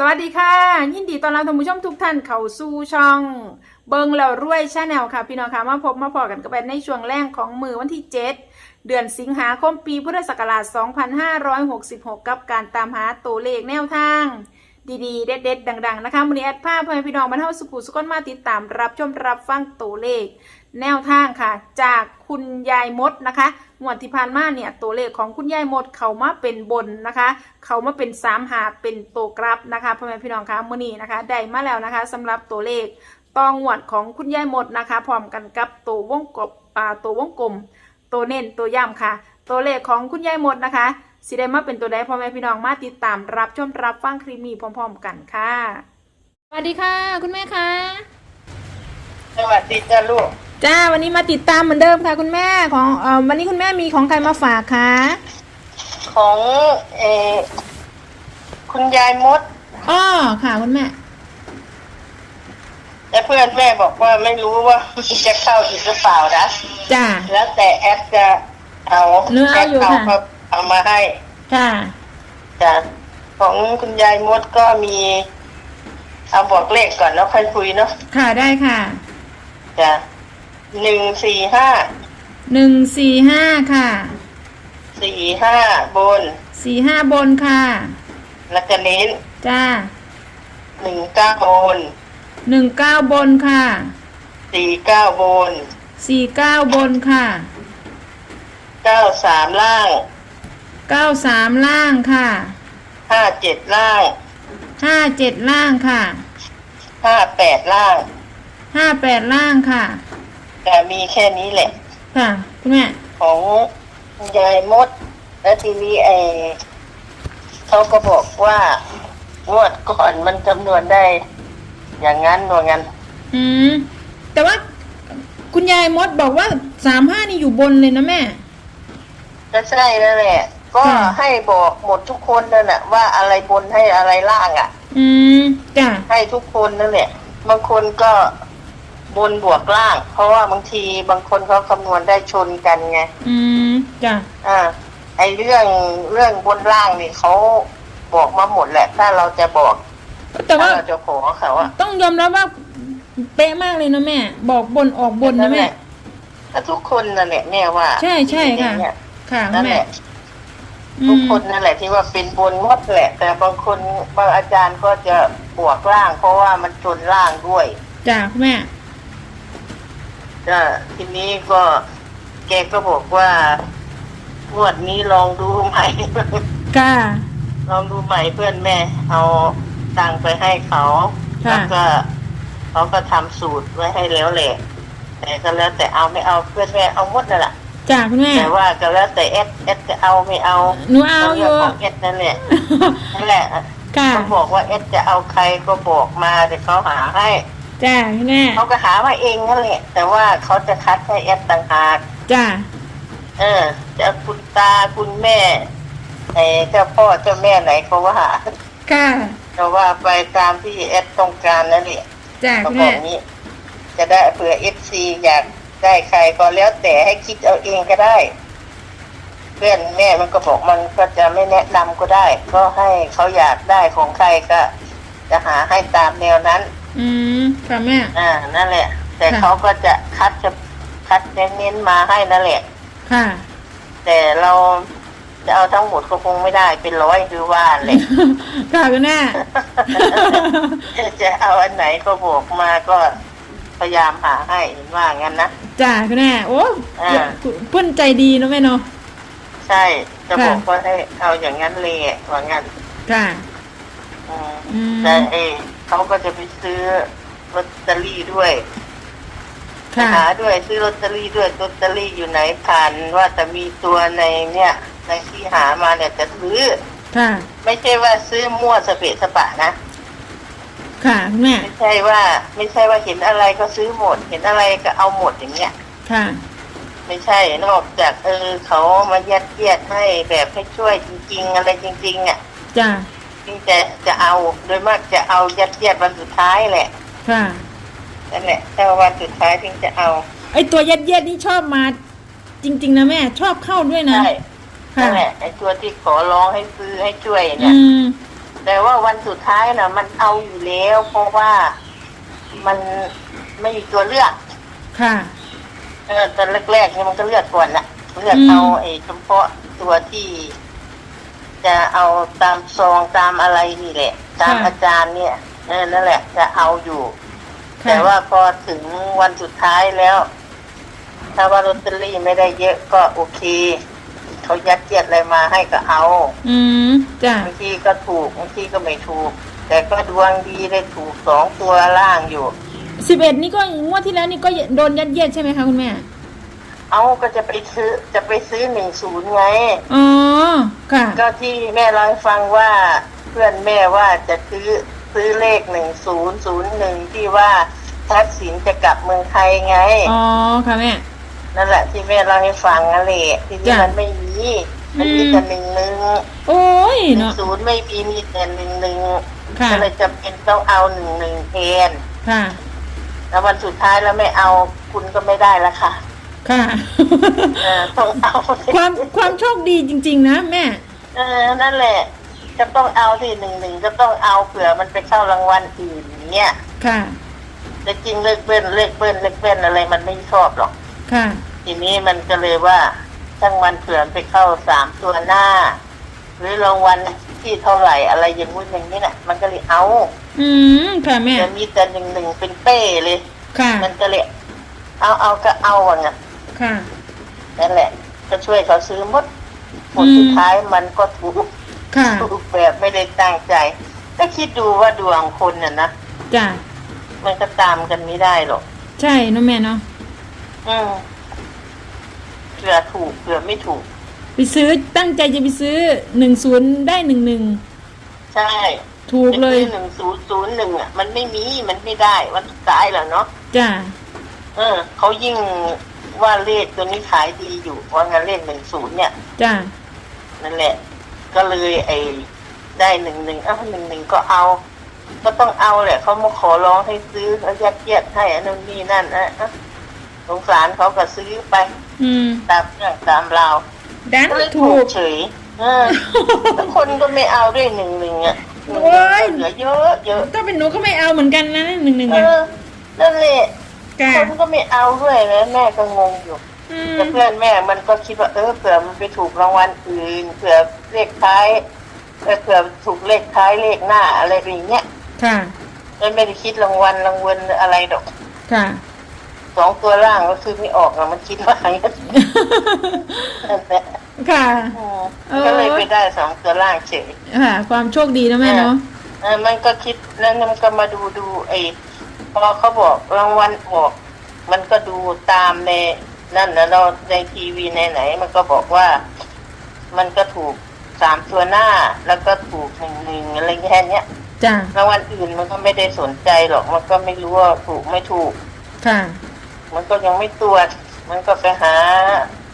สวัสดีค่ะ ยินดีต้อนรับท่านผู้ชมทุกท่านเข้าสู่ช่อง เบิงแล้วรวยชาแนลค่ะ พี่น้องค่ะมาพบมาพอกันกันไปในช่วงแรกของมือวันที่ 7 เดือนสิงหาคมปีพุทธศักราช 2566 กับการตามหาตัวเลขแนวทาง ดีๆ เด็ดๆ ดัง ๆ นะคะวันนี้แอดภาพเพื่อพี่น้องบรรเทาสุขุสุขนมาติดตามรับชมรับฟังตัวเลข แนวทางค่ะ จากคุณยายมดนะคะงวดที่ผ่านมาเนี่ยตัวเลขของคุณยายมดเขามาเป็นบนนะคะ เขามาเป็นสามหาเป็นตัวกราฟนะคะพ่อแม่พี่น้องคะมื่อนี้นะคะได้มาแล้วนะคะสำหรับตัวเลขตองวดของคุณยายมดนะคะ พร้อมกันกับตัววงกบอ่าตัววงกลม ตัวเน้นตัวย่ำค่ะ ตัวเลขของคุณยายมดนะคะสิได้มาเป็นตัวใดพ่อแม่พี่น้องมาติดตามรับชมรับฟังคลิปนี้พร้อม ๆ กันค่ะสวัสดีค่ะ คุณแม่คะสวัสดีจ้าลูก จ้าวันนี้มาติดตามเหมือนเดิมค่ะคุณแม่ของเอ่อวันนี้คุณแม่มีของใครมาฝากคะของเออคุณยายมด อ้อค่ะคุณแม่ และเพื่อนแม่บอกว่าไม่รู้ว่าจะเข้าอีกหรือเปล่านะ จ้า แล้วแต่แอดจะเอาเนื้อเอาอยู่แดค่ะก็เอามาให้ค่ะ จ้ะของคุณยายมดก็มี เอาบอกเลขก่อนแล้วค่อยคุยเนาะค่ะได้ค่ะ จ้ะ หนึ่งสี่ห้าหนึ่งสี่ห้าค่ะ สี่ห้าบน สี่ห้าบนค่ะ แล้วก็เน้นจ้าหนึ่งเก้าบนหนึ่งเก้าบนค่ะ สี่เก้าบนสี่เก้าบนค่ะ เก้าสามล่างเก้าสามล่างค่ะ ห้าเจ็ดล่างห้าเจ็ดล่างค่ะ ห้าแปดล่างห้าแปดล่างค่ะ แต่มีแค่นี้แหละ ค่ะคุณแม่ของยายมด แล้วทีนี้ไอเขาก็บอกว่างวดก่อนมันจำนวนได้ อย่างนั้นว่างั้นอืมแต่ว่าคุณยายมดบอกว่าสามห้านี่อยู่บนเลยนะแม่ ก็ใช่นั่นแหละ ก็ค่ะ ให้บอกหมดทุกคนนั่นแหละว่าอะไรบนให้อะไรล่างอะ อืมจ้าให้ทุกคนนั่นแหละบางคนก็ บนบวกล่าง เพราะว่าบางทีบางคนเขาคำนวณได้ชนกันไง อืมจ้าอ่า ไอเรื่องเรื่องบนล่างนี่เขาบอกมาหมดแหละ ถ้าเราจะบอกแต่ถ้าว่าเราจะขอเขาอะต้องยอมรับว่าเป๊ะมากเลยนะแม่ บอกบนออกบนนะแม่ถ้าทุกคนนั่นแหละแม่ว่าใช่ใช่ค่ะ เนี่ยค่ะคุนั่ณนแหแม่ละทุกคนนั่นแหละที่ว่าเป็นบนหมดแหละ แต่บางคนบางอาจารย์ก็จะบวกล่าง เพราะว่ามันชนล่างด้วย จ้าคุณแม่ ก็ทีนี้ก็แกก็บอกว่างวดนี้ลองดูใหม่ ค่ะ ลองดูใหม่เพื่อนแม่ เอาตังค์ไปให้เขาค่ะ แล้วก็เขาก็ทำสูตรไว้ให้แล้วแหละแต่ก็แล้วแต่เอาไม่เอาเพื่อนแม่เอาหมดนั่นแหละจ้าคุณแม่ แต่ว่าก็แล้วแต่เอสเอสจะเอาไม่เอาหนูเอาอยู่รื่องของเอสนั่นแหละนั่นแหละค่ะ เขาบอกว่าเอสจะเอาใครก็บอกมาแต่เขาหาให้ จ้าคุณแม่เขาก็หามาเองนั่นแหละ แต่ว่าเขาจะคัดให้เอสต่างหากจ้าเออจะคุณตาคุณแม่ไอ้เจ้าพ่อเจ้าแม่ไหนก็ว่าค่ะก็ว่าไปตามที่เอสต้องการนั่นแหละจ้าเขาคุณบอแม่กนี้ จะได้เผื่อเอฟซีอยากได้ใครก็แล้วแต่ให้คิดเอาเองก็ได้เพื่อนแม่มันก็บอกมันก็จะไม่แนะนำก็ได้ ก็ให้เขาอยากได้ของใครก็ จะหาให้ตามแนวนั้น อืมค่ะแม่ อ่านั่นแหละ แต่ค่ะ เขาก็จะคัดจะคัดเน้นๆมาให้นั่นแหละ ค่ะ แต่เราจะเอาทั้งหมดก็คงไม่ได้เป็นร้อยคือว่าแหละ ค่ะคุณแม่ จะเอาอันไหนก็บอกมาก็พยายามหาให้เห็นว่างั้นนะ จ้าคุณแม่โอ้อ่า เพื่อนใจดีเนอะแม่เนาะ ใช่จะค่ะ บอกว่าให้เอาอย่างนั้นเลยว่างั้นค่ะ อืมอืมแต่เอ เขาก็จะไปซื้อลอตเตอรี่ด้วยค่ะหาด้วยซื้อลอตเตอรี่ด้วยลอตเตอรี่อยู่ไหนผ่านว่าจะมีตัวในเนี่ย ในที่หามาเนี่ยจะซื้อค่ะไม่ใช่ว่าซื้อมั่วสเปะสปะนะค่ะคุณแม่ไม่ใช่ว่า ไม่ใช่ว่าเห็นอะไรก็ซื้อหมด เห็นอะไรก็เอาหมดอย่างเงี้ยค่ะ ไม่ใช่นอกจากเออเขามายัดเยียดให้แบบให้ช่วยจริง ๆ อะไรจริงๆอะจ้า จึงจะจะเอาโดยมากจะเอายัดเยียดวันสุดท้ายแหละค่ะ นั่นแหละถ้าวันสุดท้ายถึงจะเอาไอตัวยัดเยียดนี่ชอบมาจริง ๆ นะแม่ ชอบเข้าด้วยนะใช่ค่ะนั่นแหละไอ้ตัวที่ขอร้องให้ซื้อให้ช่วยอืเนี่ยมแต่ว่าวันสุดท้ายน่ะมันเอาอยู่แล้ว เพราะว่ามันไม่มีตัวเลือก ค่ะ เออตอนแรกๆเนี่ยมันก็เลือกก่อนนะเลือกอืมเอาไอ้เฉพาะตัวที่ จะเอาตามซองตามอะไรนี่แหละ ตามอาจารย์เนี่ยเออนั่นแหละ จะเอาอยู่ ค่ะแต่ว่าพอถึงวันสุดท้ายแล้ว ถ้าว่าลอตเตอรี่ไม่ได้เยอะก็โอเคเขายัดเยียดอะไรมาให้ก็เอาอืมจ้ะบางทีก็ถูกบางทีก็ไม่ถูก แต่ก็ดวงดีได้ถูกสองตัวล่างอยู่ สิบเอ็ดนี่ก็งวดที่แล้วนี่ก็โดนยัดเยียดใช่ไหมคะคุณแม่ เอาก็จะไปซื้อจะไปซื้อหนึ่งศูนย์ไง อ๋อ ค่ะ ก็ที่แม่เล่าให้ฟังว่าเพื่อนแม่ว่าจะซื้อซื้อเลขหนึ่งศูนย์ศูนย์หนึ่งที่ว่าทักษิณจะกลับเมืองไทยไง อ๋อ ค่ะแม่ นั่นแหละที่แม่เล่าให้ฟังนั่นแหละทีนี้จ้ะมันไม่มีมันมีอืมแต่หนึ่งหนึ่งโอ้ยหนึ่งเนาะ ศูนย์ไม่มีมีแต่หนึ่งหนึ่งค่ะ ก็เลยจำเป็นต้องเอาหนึ่งหนึ่งแทนค่ะ แล้ววันสุดท้ายแล้วไม่เอาคุณก็ไม่ได้ละค่ะ ค่ะ เออต้องเอาความความโชคดีจริง ๆ นะแม่ เออนั่นแหละ จะต้องเอาที่หนึ่งหนึ่งก็ต้องเอาเผื่อมันไปเข้ารางวัลอื่นอย่างเนี่ยค่ะ แต่จริงเลขเบิ้ลเลขเบิ้ลเลขเบิ้ลอะไรมันไม่ชอบหรอก ค่ะ ทีนี้มันก็เลยว่าช่างมันเผื่อไปเข้าสามตัวหน้า หรือรางวัลที่เท่าไหร่อะไรอย่างงู้นอย่างนี้น่ะ มันก็เลยเอาอืมค่ะแม่จะมีแต่หนึ่งหนึ่งเป็นเป้เลย ค่ะ มันก็เลยเอาเอาก็เอาอะไง ค่ะ นั่นแหละ ก็ช่วยเขาซื้อหมดผลอืมสุดท้ายมันก็ถูกค่ะถูกแบบไม่ได้ตั้งใจ ก็คิดดูว่าดวงคนน่ะนะจ้ะมันก็ตามกันไม่ได้หรอก ใช่เนอะแม่เนาะอืมเผื่อถูกเผื่อไม่ถูก ไปซื้อตั้งใจจะไปซื้อหนึ่งศูนย์ได้หนึ่งหนึ่งใช่ถูกเลยหนึ่งศูนย์ศูนย์หนึ่งอะ มันไม่มีมันไม่ได้วันสุดท้ายแล้วเนาะจ้ะเออเขายิ่ง ว่าเลขตัวนี้ขายดีอยู่ ว่างั้นเลขหนึ่งศูนย์เนี่ย จ้ะนั่นแหละ ก็เลยไอ้ได้หนึ่งหนึ่งเอ้าหนึ่งหนึ่งก็เอา ก็ต้องเอาแหละเขามาขอร้องให้ซื้อเขายัดเยียดให้อันนู้นนี่นั่นอะอะสงสารเขาก็ซื้อไป อืมตามเรื่องตามราวดันก็เลยถูถูกกเฉยเออแล้วคนก็ไม่เอาด้วยหนึ่งหนึ่งอะหนึ่งโอ้ยเหลือเยอะเยอะก็เป็นหนูก็ไม่เอาเหมือนกันนะหนึ่งหนึ่งเออะอนั่นแหละ จ้ะคนก็ไม่เอาด้วยนะแม่ก็งงอยู่อืมแต่เพื่อนแม่มันก็คิดว่าเออเผื่อมันไปถูกรางวัลอื่นเผื่อเลขท้ายเออเผื่อถูกเลขท้ายเลขหน้าอะไรอย่างเงี้ยค่ะแล้วไม่ได้คิดรางวัลรางวัลอะไรดอกค่ะ สองตัวล่างก็คือไม่ออกอะมันคิดว่าอย่างนั้นนั่นแหละค่ะ อืมเออ ก็เลยไปได้สองตัวล่างเฉย ค่ะ ความโชคดีนะแม่เนาะ เออมันก็คิดแล้วมันก็มาดูดูไอ้ พอเขาบอกรางวัลออกมันก็ดูตามในนั่นนะเราในทีวีในไหนมันก็บอกว่ามันก็ถูกสามตัวหน้าแล้วก็ถูกหนึ่งหนึ่งอะไรแค่เนี้ยจ้ะรางวัลอื่นมันก็ไม่ได้สนใจหรอกมันก็ไม่รู้ว่าถูกไม่ถูก ค่ะ มันก็ยังไม่ตรวจ มันก็ไปหา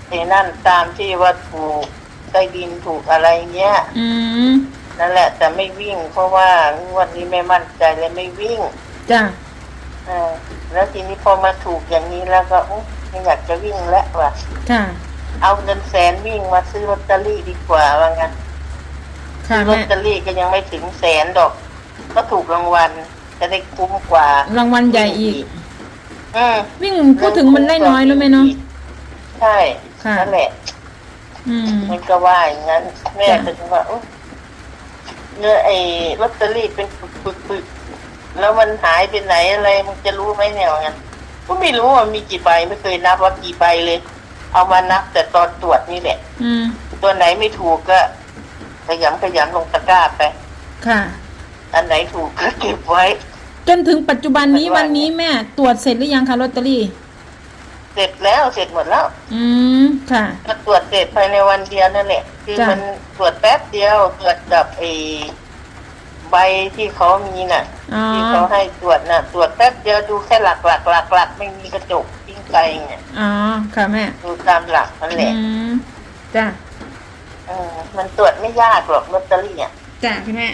ไอ้นั่นตามที่ว่าถูกใต้ดินถูกอะไรเงี้ย อืมนั่นแหละ แต่ไม่วิ่งเพราะว่างวดนี้ไม่มั่นใจเลยไม่วิ่ง จ้ะ เออแล้วทีนี้พอมาถูกอย่างนี้แล้วก็อุ๊ยไม่อยากจะวิ่งแล้วว่ะ ค่ะ เอาเงินแสนวิ่งมาซื้อลอตเตอรี่ดีกว่าว่างั้นค่ะลอแม่ตเตอรี่ก็ยังไม่ถึงแสนดอก ก็ถูกรางวัลจะได้คุ้มกว่ารางวัลใหญ่อีก อืมวิ่งพูดถึงมันได้น้อยแล้วไหมเนาะ ใช่ค่ะ นั่นแหละ อืม มันก็ว่าอย่างนั้น แม่จ้ะ ก็จะว่าอุ๊ยเนื้อไอ้ลอตเตอรี่เป็นปึกๆ แล้วมันหายไปไหนอะไรมันจะรู้ไหมเนี่ยว่างั้นก็ไม่รู้ว่ามีกี่ใบไม่เคยนับว่ากี่ใบเลย เอามานับแต่ตอนตรวจนี่แหละ อืม ตัวไหนไม่ถูกก็ขยำขยำลงตะกร้าไป ค่ะ อันไหนถูกก็เก็บไว้ จนถึงปัจจุบันนี้ปัจจุบัวัน นนี้แม่ตรวจเสร็จหรือยังคะลอตเตอรี่ เสร็จแล้วเสร็จหมดแล้วอืม ค่ะ ก็ตรวจเสร็จภายในวันเดียวนั่นแหละคือจ้ะ มันตรวจแป๊บเดียวตรวจกับไอ้ ใบที่เขามีน่ะ อ๋อที่เขาให้ตรวจน่ะ ตรวจแป๊บเดียวดูแค่หลักหลักหลักหลักไม่มีกระจกทิ้งไปเนี่ยอ๋อค่ะแม่ดูตามหลักนั่นแหละอืมจ้ะเออมันตรวจไม่ยากหรอกลอตเตอรี่อะจ้ะคุณแม่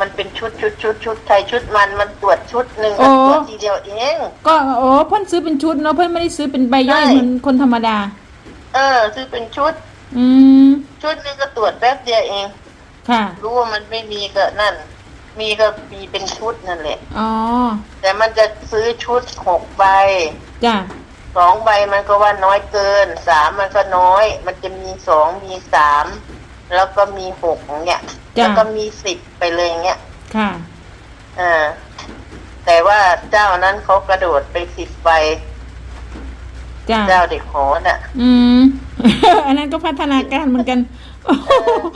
มันเป็นชุดชุดชุดชุดไทยชุดมันมันตรวจชุดหนึ่งโอ้ มันตรวจทีเดียวเอง ก็โอ้เพิ่นซื้อเป็นชุดเนาะเพิ่นไม่ได้ซื้อเป็นใบย่อยใช่ เหมือนคนธรรมดา เออ ซื้อเป็นชุด อืม ชุดหนึงก็ตรวจแป๊บเดียวเอง ค่ะ รู้ว่ามันไม่มีก็นั่น มีก็มีเป็นชุดนั่นแหละ อ๋อ แต่มันจะซื้อชุดหกใบจ้ะสองใบมันก็ว่าน้อยเกินสามมันก็น้อย มันจะมีสองมีสามแล้วก็มีหกอย่างเงี้ยจ้ะ แล้วก็มีสิบไปเลยอย่างเงี้ยค่ะ อ่าแต่ว่าเจ้านั้นเขากระโดดไปสิบใบจ้ะ เจ้าเด็กหอน่ะ อืม อันนั้นก็พัฒนาการเหมือนกัน เออ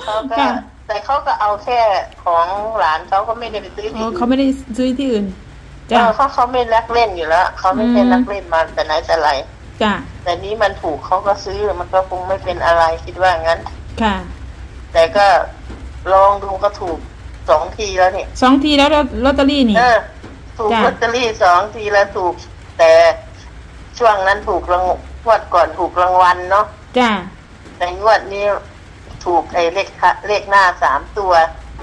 เขาก็ค่ะ แต่เขาก็เอาแค่ของหลานเขาก็ไม่ได้ไปซื้ออ๋ที่ออื่นเขาไม่ได้ซื้อที่อื่นเอจ้ะอเขาเขาไม่รักเล่นอยู่แล้วเขาไม่ใช่อืมนักเล่นมาแต่ไหนแต่ไร จ้ะแต่นี้มันถูกเขาก็ซื้อมันก็คงไม่เป็นอะไรคิดว่างั้น ค่ะแต่ก็ลองดูก็ถูกสองทีแล้วเนี่ย สองทีแล้วลอตเตอรี่นี่ เออถูกจ้ะ ลอตเตอรี่สองทีแล้วถูก แต่ช่วงนั้นถูกรางงวดก่อนถูกรางวัลเนาะจ้ะแต่งวดนี้ ถูกไอ้เลขท้าเลขหน้าสามตัว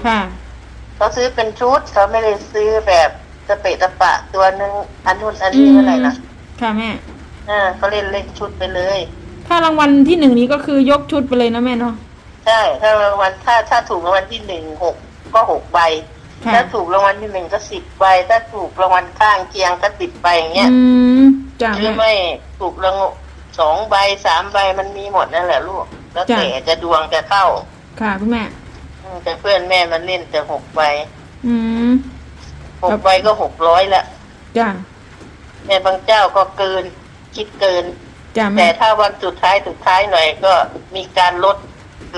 ค่ะ เขาซื้อเป็นชุดเขาไม่ได้ซื้อแบบสเปะตะปะตัวหนึ่งอันนู้นอันนี้อะไรนะค่ะแม่อ่าเขาเล่นเลขชุดไปเลย ถ้ารางวัลที่หนึ่งนี้ก็คือยกชุดไปเลยนะแม่เนาะ ใช่ ถ้ารางวัลถ้าถ้าถูกรางวัลที่หนึ่งหกก็หกใบ ค่ะ ถ้าถูกรางวัลที่หนึ่งก็สิบใบ ถ้าถูกรางวัลข้างเคียงก็สิบใบอย่างเงี้ย อืมจ้ะหรือแม่ไม่ถูกรางวัลสองใบสามใบมันมีหมดนั่นแหละลูก แล้วจ้ะแต่จะดวงจะเข้า ค่ะคุณแม่อืมแต่เพื่อนแม่มันเล่นแต่หกใบอืมหกใบก็หกร้อยละจ้ะแม่บางเจ้าก็เกิน คิดเกินจ้ะแต่แม่ถ้าวันสุดท้ายสุดท้ายหน่อยก็มีการลด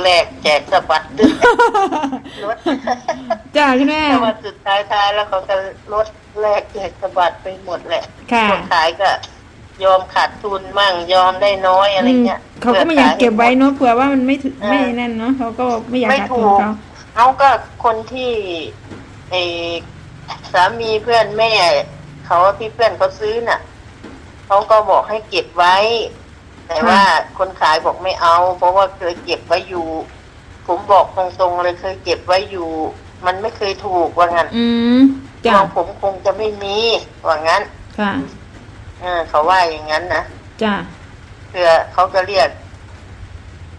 แลกแจกสะบัดด้วยลดจ้ะคุณแม่ถ้าวันสุดท้ายท้ายแล้วเขาจะลดแลกแจกสะบัดไปหมดแหละค่ะคนขายก็ ยอมขาดทุนมั่งยอมได้น้อยอะไรเงี้ยอืมเขาก็ไม่อยากเก็บไว้เนาะเผื่อว่ามันไม่ถึงเออไม่นั่นเนาะเขาก็ไม่อยากไม่ขาดถูทุนกเขาเขาก็คนที่ไอสามีเพื่อนแม่เขาที่เพื่อนเขาซื้อน่ะเขาก็บอกให้เก็บไว้ แต่ว่าคนขายบอกไม่เอา เพราะว่าเคยเก็บไว้อยู่ ผมบอกตรงๆเลยเคยเก็บไว้อยู่ มันไม่เคยถูกว่างั้นอืมจ้ะดวงผมคงจะไม่มีว่างั้นค่ะ เออเขาว่าอย่างนั้นนะจ้ะเพื่อเขาก็เรียก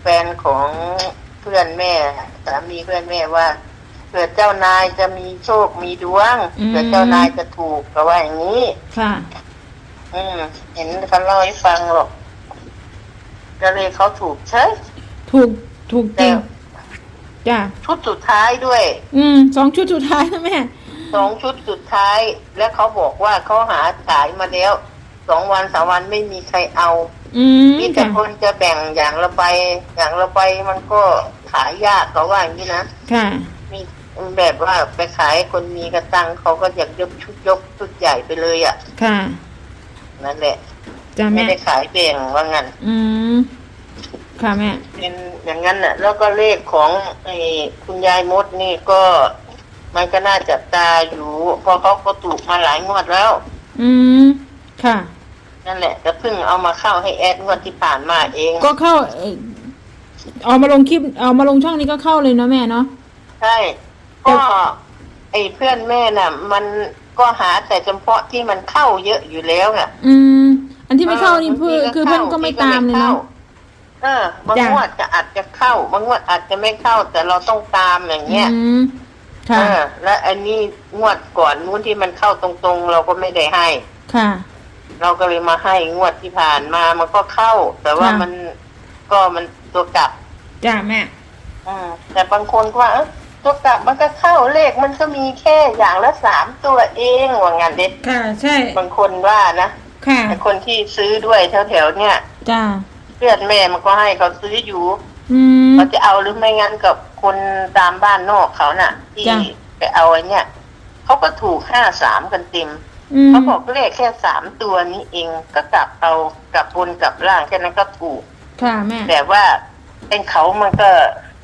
แฟนของเพื่อนแม่สามีเพื่อนแม่ว่าเผื่อเจ้านายจะมีโชคมีดวงเผื่อเจ้านายจะถูกก็ว่าอย่างนี้ค่ะอืม เห็นเขาเล่าให้ฟังหรอกก็เลยเขาถูกใช่ถูกถูกจแต่ริงจ้ะชุดสุดท้ายด้วย อืมสองชุดสุดท้ายนะแม่สองชุดสุดท้าย แล้วเขาบอกว่าเขาหาขายมาแล้ว สองวันสามวันไม่มีใครเอา อืมมีแต่จ้ะคนจะแบ่งอย่างละใบอย่างละใบมันก็ขายยากเขาว่าอย่างนี้นะค่ะ มีแบบว่าไปขายคนมีกระตังเขาก็อยากยกชุดยกชุดใหญ่ไปเลยอะ ค่ะนั่นแหละ จ้ะไม่แม่ ได้ขายแบ่งว่างั้น อืมค่ะแม่ เป็นอย่างนั้นน่ะ แล้วก็เลขของไอ้คุณยายมดนี่ก็มันก็น่าจับตาอยู่เพราะเขาก็ถูกมาหลายงวดแล้ว อืมค่ะ นั่นแหละก็เพิ่งเอามาเข้าให้แอดงวดที่ผ่านมาเอง ก็เข้าเอ่อเอามาลงคลิปเอามาลงช่องนี้ก็เข้าเลยเนาะแม่เนาะ ใช่ก็ไอ้เพื่อนแม่น่ะ มันก็หาแต่เฉพาะที่มันเข้าเยอะอยู่แล้วน่ะอืม อันที่ไม่เข้านี่เพื่อคือเพื่อนก็ไม่ตามเลยเนาะ เออบางจ้ะ งวดจะอาจจะเข้าบางงวดอาจจะไม่เข้า แต่เราต้องตามอย่างเงี้ยอืมเอค่ะอและอันนี้งวดก่อนนู้นที่มันเข้าตรงๆ เราก็ไม่ได้ให้ ค่ะ เราก็เลยมาให้งวดที่ผ่านมามันก็เข้า แต่ว่าค่ะ มันก็มันตัวกลับ จ้ะแม่อืมแต่บางคนก็ว่าเอ้าตัวกลับมันก็เข้าเลขมันก็มีแค่อย่างละสามตัวเองว่างั้นเด็ดค่ะ ใช่ บางคนว่านะค่ะ แต่คนที่ซื้อด้วยแถวๆเนี่ยจ้ะเพื่อนแม่มันก็ให้เขาซื้ออยู่อืม เขาจะเอาหรือไม่งั้นกับคนตามบ้านนอกเขาน่ะ ที่จ้ะ ไปเอาไอ้เนี่ยเขาก็ถูกห้าสามกันเต็ม อืมเขาบอกเลขแค่สามตัวนี้เองก็กลับเอากลับบนกลับล่างแค่นั้นก็ถูก ค่ะแม่แต่ว่าเป็นเขามันก็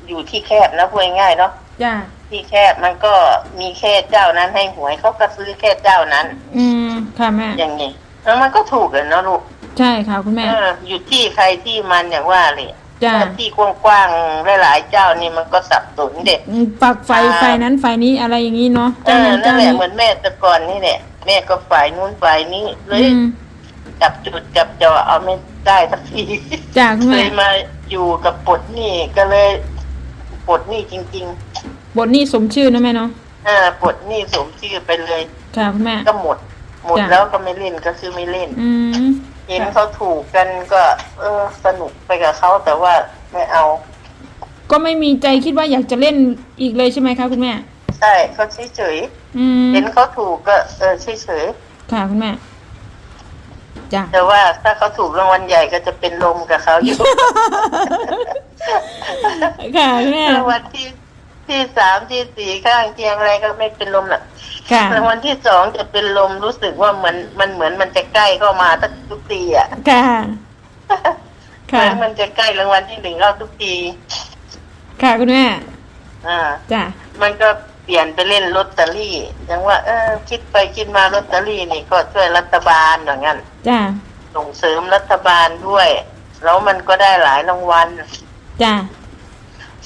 อยู่ที่แคบนะพูดง่ายๆเนาะจ้ะที่แคบมันก็มีแค่เจ้านั้นให้หวยเขาก็ซื้อแค่เจ้านั้น อืมค่ะแม่อย่างนี้แล้วมันก็ถูกเลยเนาะลูกใช่ค่ะคุณแม่เอออยู่ที่ใครที่มันอย่างว่าเลยจ้ะถ้าที่กว้างๆหลายๆเจ้านี่มันก็สับสนเด็กอืมฝักไฟอ่าไฟนั้นไฟนี้อะไรอย่างนี้เนาะเอเจ้าอนั้นนั่เจ้านแหละนี้เหมือนแม่แต่ก่อนนี่แหละ แม่ก็ฝ่ายนู้นฝ่ายนี้เลอืยมจับจุดจับจอเอาไม่ได้สักทีจ้ะคุณเคแม่ยมาอยู่กับปลดหนี้ก็เลยปลดหนี้จริง บทนี้สมชื่อนะแม่เนาะเออปลดหนี้สมชื่อไปเลยค่ะคุณแม่ ก็หมด หมดจ้ะ แล้วก็ไม่เล่นก็คือไม่เล่น อืมเห็นเขาถูกกันก็ เออ สนุกไปกับเขาแต่ว่าไม่เอา ก็ไม่มีใจคิดว่าอยากจะเล่นอีกเลยใช่ไหมคะคุณแม่ ใช่เขาเฉยอืมๆเห็นเขาถูกก็เออเฉยค่ะคุณแม่จ้ะๆแต่ว่าถ้าเขาถูกรางวัลใหญ่ก็จะเป็นลมกับเขาอยู่ ค่ะคุณแม่รางวัลที่ที่สามที่สี่ข้างเคียงอะไรก็ไม่เป็นลมหรอกค่ะรางวัลที่สองจะเป็นลมรู้สึกว่าเหมือนมันเหมือนมันจะใกล้เข้ามาทุกทุกทีอะค่ะเหค่ะมือนมันจะใกล้รางวัลที่หนึ่งเข้าทุกที ค่ะคุณแม่อ่า จ้ะมันก็ เปลี่ยนไปเล่นลอตเตอรี่ยังว่า เออ คิดไปคิดมาลอตเตอรี่นี่ก็ช่วยรัฐบาลอย่างนั้นจ้ะส่งเสริมรัฐบาลด้วย แล้วมันก็ได้หลายรางวัลจ้ะ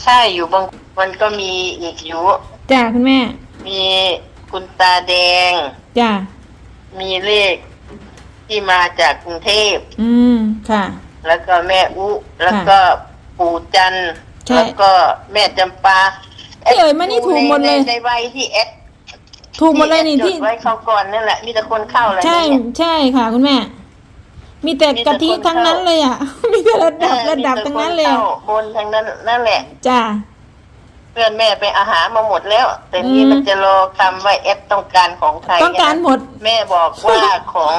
ใช่อยู่บางมันก็มีอีกอยู่จ้ะคุณแม่ มีคุณตาแดง จ้ะมีเลขที่มาจากกรุงเทพ อืม ค่ะ แล้วก็แม่อุ แล้วก็ปู่จันทร์ใช่แล้วก็แม่จำปาพี่ เอ๋ยมานี่ถูกหมดเลย ในในวัยที่เอสถูกหมดเลยนี่ที่ที่ จดไว้เขาก่อนนั่นแหละ มีแต่คนเข้าเลยใช่เนี่ย ใช่ค่ะ คุณแม่ มีแต่มีแต่กะทิคนทั้งนั้นเข้าเลยอะ มีแต่ระดับเออระดับมีแต่ทั้งนั้นเลยคอะข้าบนทั้งนั้นนั่นแหละ จ้ะเพื่อนแม่ไปอาหารมาหมดแล้ว แต่นี่อืม มันจะรอคำว่าเอสต้องการของใครต้องการหมด แม่บอกว่า ของ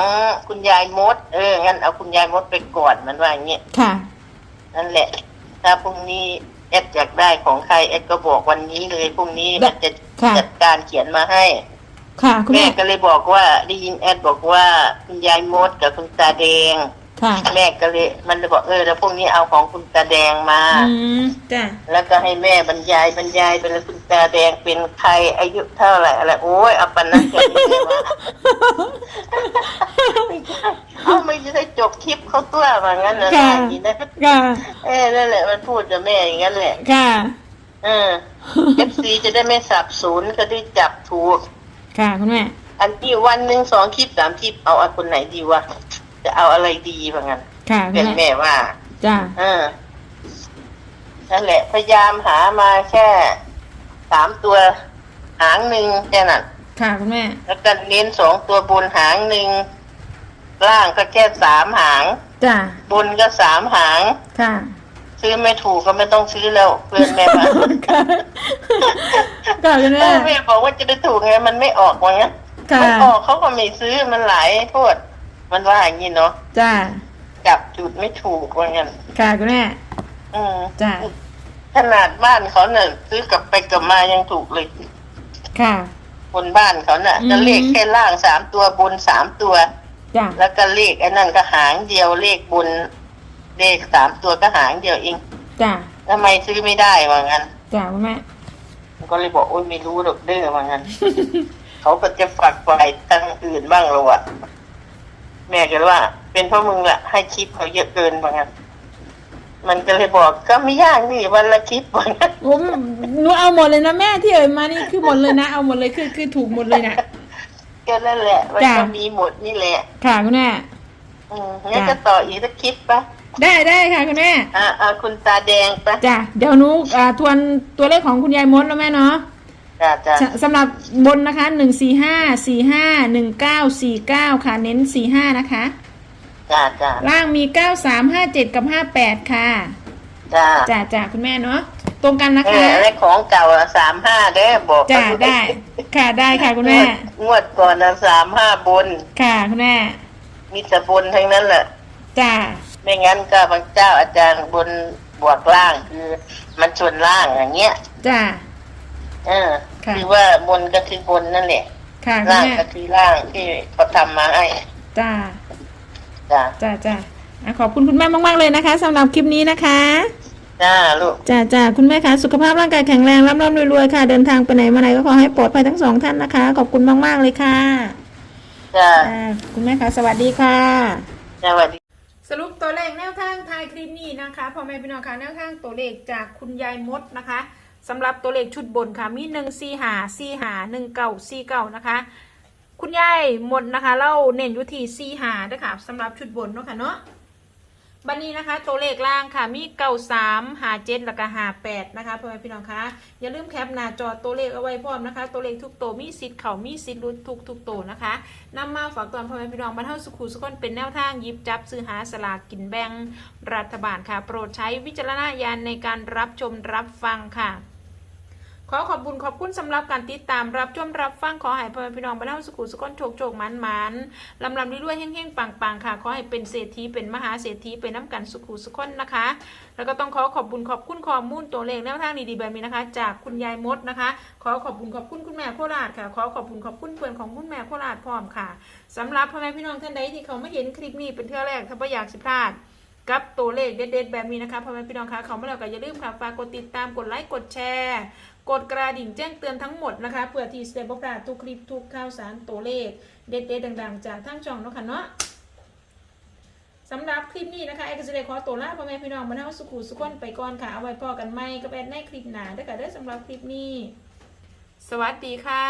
คุณยายมด เอองั้นเอาคุณยายมดไปก่อนมันว่าอย่างเงี้ยค่ะ นั่นแหละถ้าพรุ่งนี้ เอสอยากได้ของใครเอสก็บอกวันนี้เลยพรุ่งนี้ได้มันจะค่ะ จัดการเขียนมาให้ ค่ะ คุณแม่แม่ก็เลยบอกว่าได้ยินแอดบอกว่าคุณยายมดกับคุณตาแดง ค่ะแม่ก็เลยมันเลยบอกเออแล้วพรุ่งนี้เอาของคุณตาแดงมา อืมจ้ะแล้วก็ให้แม่บรรยายบรรยายไปแล้วคุณตาแดงเป็นใครอายุเท่าไหร่อะไรโอ้ยเอาปันนั้นจะได้ไงวะเอาไม่ได้จบคลิปเขา ตัวว่างั้นนะค่ะอย่างนี้นะค่ะ เออนั่นแหละมันพูดกับแม่อย่างนั้นแหละ ค่ะ เออเอฟซีจะได้ไม่สับสนก็ได้จับถูก ค่ะคุณแม่ อันที่วันหนึ่งสองคลิปสามคลิปเอาอันคนไหนดีวะจะเอาอะไรดีว่างั้นค่ะคุเป็ณนแม่แม่ว่า จ้ะเออนั่นแหละ พยายามหามาแค่สามตัวหางหนึ่งแค่นั้น ค่ะคุณแม่ แล้วก็เน้นสองตัวบนหางหนึ่งล่างก็แค่สามหาง จ้ะบนก็สามหาง ค่ะซื้อไม่ถูกก็ไม่ต้องซื้อแล้วเพื่อนแม่ว่าค่ะค่ะคุณเอแม่อแม่บอกว่าจะไปถูกไงมันไม่ออกว่างั้นค่ะมันออกเขาก็ไม่ซื้อมันหลายโทษมันว่าอย่างนี้เนาะจ้ะจับจุดไม่ถูกว่างั้นค่ะคุณแม่อืมจ้ะขนาดบ้านเขาเนี่ยซื้อกลับไปกลับมายังถูกเลย ค่ะ บนบ้านเขาน่ะอืมจะเลขแค่ล่างสามตัวบนสามตัว จ้ะแล้วก็เลขไอ้นั่นก็หางเดียวเลขบนเลขสามตัวก็หางเดียวเองจ้ะทำไมซื้อไม่ได้ว่างั้นจ้ะคุณแม่ก็เลยบอกโอ้ยไม่รู้หรอกเด้อว่างั้น เขาก็จะฝักฝ่ายทางอื่นบ้างเราอะแม่ก็ว่า เป็นเพราะมึงแหละให้คลิปเขาเยอะเกินว่างั้นมันก็เลยบอกก็ไม่ยากนี่วันละคลิปว่างั้นผมหนูเอาหมดเลยนะแม่ที่เอ่ยมานี่คือหมดเลยนะเอาหมดเลยคือคือถูกหมดเลยนะ ก็นั่นแหละ มันจ้ะก็มีหมดนี่แหละ ค่ะคุณแม่อืมงั้นจ้ะก็ต่ออีกสักคลิปปะได้ได้ค่ะคุณแม่อ่าอ่าคุณตาแดงปะจ้ะเดี๋ยวหนูอ่าทวนตัวเลขของคุณยายมดแล้วแม่เนาะจ้าจ้าสสำหรับบนนะคะหนึ่งสี่ห้าสี่ห้าหนึ่งเก้าสี่เก้าค่ะ เน้นสี่ห้านะคะจ้าจ้าล่างมีเก้าสามห้าเจ็ดกับห้าแปดค่ะจ้าจ้ะจ้ะคุณแม่เนาะ ตรงกันนะเอคะออะไรของเก่าสามห้าเด้อบอกจ้ะได้ ค่ะได้ค่ะคุณแม่ งวดก่อนนะสามห้าบน ค่ะคุณแม่มีแต่บนทั้งนั้นแหละ จ้ะไม่งั้นก็บางเจ้าอาจารย์บนบวกล่างคือมันชนล่างอย่างเงี้ย จ้ะเออค่ะ คือว่าบนก็คือบนนั่นแหละ ค่ะคุณล่างแม่ก็คือล่างที่เขาทำมาให้จ้ะจ้าจ้ะจ้ะอะขอบคุณคุณแม่มาก ๆ เลยนะคะสำหรับคลิปนี้นะคะ จ้าลูกจ้ะจ้ะคุณแม่คะสุขภาพร่างกายแข็งแรงร่ำร่ำรวยๆค่ะ เดินทางไปไหนมาไหนก็ขอให้ปลอดภัยทั้งสองท่านนะคะ ขอบคุณมากๆเลยค่ะจ้าอ่าคุณแม่คะสวัสดีค่ะสวัสดีสรุปตัวเลขแนวทางทายคลิปนี้นะคะพ่อแม่พี่น้องคะแนวทางตัวเลขจากคุณยายมดนะคะสำหรับตัวเลขชุดบนค่ะมีหนึ่งสี่หาสี่หาหนึ่งเก่าสี่เก่านะคะคุณยายมดนะคะเล่าเน้นอยู่ที่สี่หาด้วยค่ะสำหรับชุดบนเนาะค่ะเนาะ บันนี้นะคะ ตัวเลขล่างค่ะ มีเก้าสามหาเจ็ดแล้วก็หาแปดนะคะพ่อแม่พี่น้องคะอย่าลืมแคปหน้าจอตัวเลขเอาไว้พร้อมนะคะ ตัวเลขทุกตัวมีสิทธิ์เขามีสิทธิ์รุดทุกทุกตัวนะคะนำมาฝากตอนพ่อแม่พี่น้องบรรเทาสุขุสุขนเป็นแนวทางยิบจับซื้อหาสลากกินแบ่งรัฐบาลค่ะ โปรดใช้วิจารณญาณในการรับชมรับฟังค่ะ ขอขอบคุณขอบคุณสำหรับการติดตามรับชมรับฟังขอให้พ่อแม่พี่น้องบรรเทาสุขุสุขนโชคโชคมันมันลำลำด้วยๆแห้งๆปังๆค่ะ ขอให้เป็นเศรษฐีเป็นมหาเศรษฐีเป็นน้ำกันสุขุสุขนนะคะ แล้วก็ต้องขอขอบคุณขอบคุณข้อมูลตัวเลขแนวทางดีๆแบบนี้นะคะ จากคุณยายมดนะคะ ขอขอบคุณขอบคุณคุณแม่โคราชค่ะ ขอขอบคุณขอบคุณเพื่อนของคุณแม่โคราชพร้อมค่ะสำหรับพ่อแม่พี่น้องท่านใดที่เขาไม่เห็นคลิปนี้เป็นเทื่อแรกถ้าไม่อยากสิพลาดกับตัวเลขเด็ดๆแบบนี้นะคะพ่อแม่พี่น้องคะเขามาแล้วก็อย่าลืมค่ะฝากกดติดตามกดไลค์กดแชร์ กดกระดิ่งแจ้งเตือนทั้งหมดนะคะเพื่อที่จะได้บ่พลาดทุกคลิปทุกข่าวสารตัวเลข เด็ดๆดังๆ จากทั้งช่องเนาะค่ะเนาะสำหรับคลิปนี้นะคะไอ้ก็จะได้ขอตัวลาพ่อแม่พี่น้องมาเท่าสุขุสุขคนไปก่อนค่ะเอาไว้พอกันไหมกับแอดในคลิปหนาด้วยค่ะด้อสำหรับคลิปนี้ สวัสดีค่ะ